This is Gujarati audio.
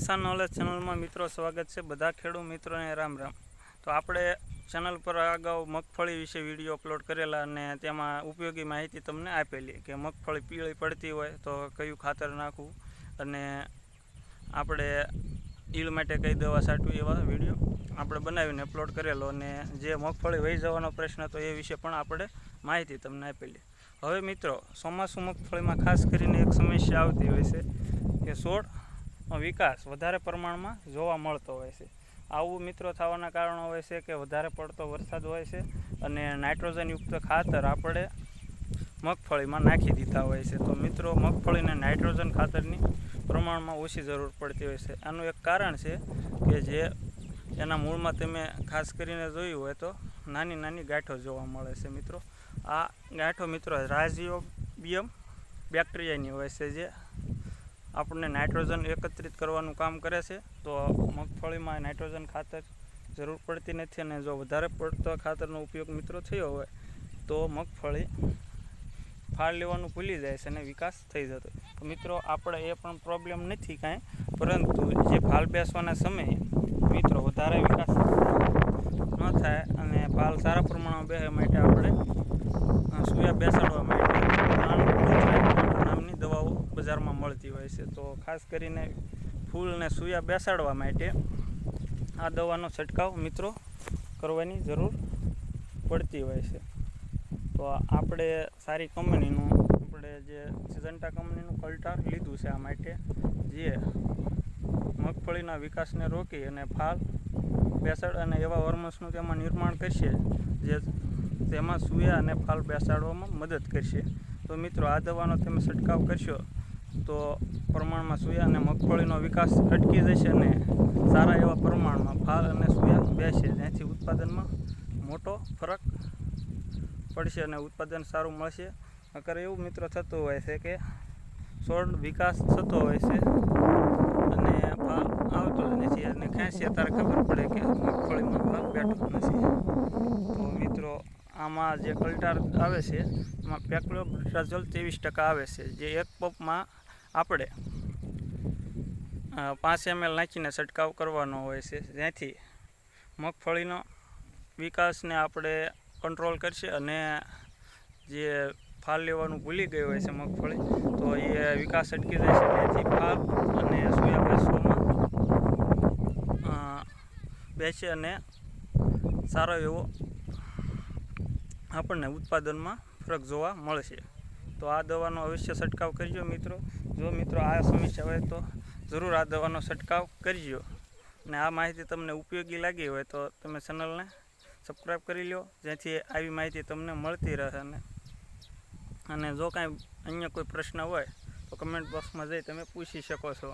કિસાન નોલેજ ચેનલમાં મિત્રો સ્વાગત છે. બધા ખેડૂત મિત્રોને રામ રામ. તો આપણે ચેનલ પર અગાઉ મગફળી વિશે વીડિયો અપલોડ કરેલા અને તેમાં ઉપયોગી માહિતી તમને આપેલી કે મગફળી પીળી પડતી હોય તો કયું ખાતર નાખવું અને આપણે ઈલ માટે કઈ દવા છાંટવી એવા વીડિયો આપણે બનાવીને અપલોડ કરેલો અને જે મગફળી વહી જવાનો પ્રશ્ન હતો એ વિશે પણ આપણે માહિતી તમને આપેલી. હવે મિત્રો, ચોમાસું મગફળીમાં ખાસ કરીને એક સમસ્યા આવતી હોય છે કે છોડ વિકાસ વધારે પ્રમાણમાં જોવા મળતો હોય છે. આવું મિત્રો થવાના કારણો હોય છે કે વધારે પડતો વરસાદ હોય છે અને નાઇટ્રોજનયુક્ત ખાતર આપણે મગફળીમાં નાખી દીધા હોય છે. તો મિત્રો, મગફળીને નાઇટ્રોજન ખાતરની પ્રમાણમાં ઓછી જરૂર પડતી હોય છે. આનું એક કારણ છે કે જે એના મૂળમાં તમે ખાસ કરીને જોયું હોય તો નાની નાની ગાંઠો જોવા મળે છે મિત્રો. આ ગાંઠો મિત્રો રાઝિયોબિયમ બેક્ટેરિયાની હોય છે જે આપણને નાઇટ્રોજન એકત્રિત કરવાનું કામ કરે છે, તો મગફળીમાં નાઇટ્રોજન ખાતર જરૂર પડતી નથી અને જો વધારે પડતો ખાતરનો ઉપયોગ મિત્રો થયો હોય, તો મગફળી ફાળ લેવાનું ભૂલી જાય છે અને વિકાસ થઈ જતો તો મિત્રો, આપણે એ પણ પ્રોબ્લેમ નથી કાંઈ, પરંતુ જે ફાલ બેસવાના સમયે મિત્રો વધારે વિકાસ ન થાય અને ફાલ સારા પ્રમાણમાં બેસવા માટે આપણે સૂયા બેસાડવા માટે બજારમાં મળતી હોય છે. તો ખાસ કરીને ફૂલને સૂયા બેસાડવા માટે આ દવાનો છંટકાવ મિત્રો કરવાની જરૂર પડતી હોય છે. તો આપણે સારી કંપનીનું, આપણે જે સિઝન્ટા કંપનીનું કલ્ટાર લીધું છે આ માટે, જે મગફળીના વિકાસને રોકી અને ફાલ બેસાડ અને એવા હોર્મોન્સનું તેમાં નિર્માણ કરશે, જે તેમાં સૂયા અને ફાલ બેસાડવામાં મદદ કરશે. તો મિત્રો, આ દવાનો તમે છંટકાવ કરશો. તો પ્રમાણમાં સૂયા અને મગફળીનો વિકાસ અટકી જશે અને સારા એવા પ્રમાણમાં ફાલ અને સૂયા બેસે. જેથી ઉત્પાદનમાં મોટો ફરક પડશે અને ઉત્પાદન સારું મળશે. અગર એવું મિત્રો થતું હોય છે કે છોડ વિકાસ થતો હોય છે અને ફાલ આવતો નથી અને ખેંચીએ ત્યારે ખબર પડે કે મગફળીમાં ફાલ બેઠો નથી. તો મિત્રો આમાં જે કલ્ટાર આવે છે, એમાં પેક્લોબ્રાઝોલ ત્રેવીસ ટકા આવે છે, જે એક પપમાં આપણે પાંચ એમએલ નાખીને છંટકાવ કરવાનો હોય છે. જેથી મગફળીનો વિકાસને આપણે કંટ્રોલ કરશે અને જે ફાલ લેવાનું ભૂલી ગઈ હોય છે મગફળી, તો એ વિકાસ અટકી જશે જેથી ફાલ અને સોયા બેસવામાં બેસે અને સારો એવો આપણને ઉત્પાદનમાં ફરક જોવા મળશે. તો આ દવાનો અવશ્ય છંટકાવ કરજો મિત્રો. જો મિત્રો આ સમસ્યા હોય તો જરૂર આ દવાનો છંટકાવ કરજો. અને આ માહિતી તમને ઉપયોગી લાગી હોય તો તમે ચેનલને સબસ્ક્રાઈબ કરી લો જેથી આવી માહિતી તમને મળતી રહે અને અને જો કાંઈ અન્ય કોઈ પ્રશ્ન હોય તો કમેન્ટ બોક્સમાં જઈ તમે પૂછી શકો છો.